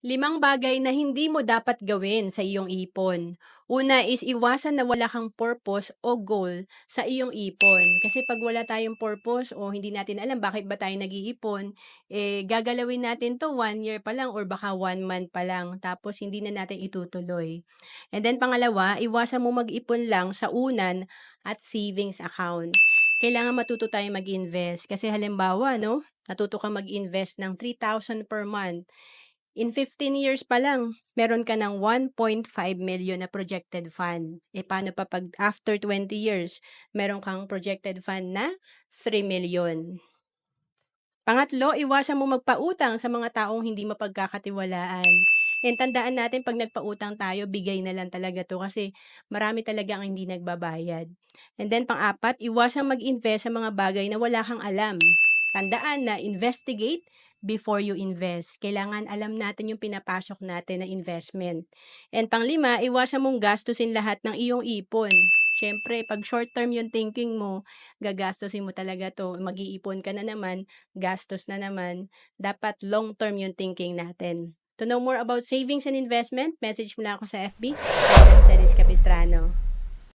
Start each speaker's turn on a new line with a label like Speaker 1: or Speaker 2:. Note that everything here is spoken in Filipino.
Speaker 1: Limang bagay na hindi mo dapat gawin sa iyong ipon. Una is iwasan na wala kang purpose o goal sa iyong ipon. Kasi pag wala tayong purpose o hindi natin alam bakit ba tayo nag-iipon, eh gagalawin natin to one year pa lang or baka one month pa lang. Tapos hindi na natin itutuloy. And then pangalawa, iwasan mo mag-ipon lang sa unan at savings account. Kailangan matuto tayo mag-invest. Kasi halimbawa, no, natuto ka mag-invest ng 3,000 per month. In 15 years pa lang, meron ka ng 1.5 million na projected fund. Eh, paano pa pag after 20 years, meron kang projected fund na 3 million. Pangatlo, iwasan mo magpautang sa mga taong hindi mapagkakatiwalaan. And tandaan natin pag nagpautang tayo, bigay na lang talaga to kasi marami talaga ang hindi nagbabayad. And then pang-apat, iwasan mag-invest sa mga bagay na wala kang alam. Tandaan na investigate before you invest. Kailangan alam natin yung pinapasok natin na investment. And panglima, iwasan mong gastusin lahat ng iyong ipon. Siyempre, pag short term yung thinking mo, gagastusin mo talaga to. Mag-iipon ka na naman, gastos na naman. Dapat long term yung thinking natin. To know more about savings and investment, message mo lang ako sa FB. Sa Capistrano.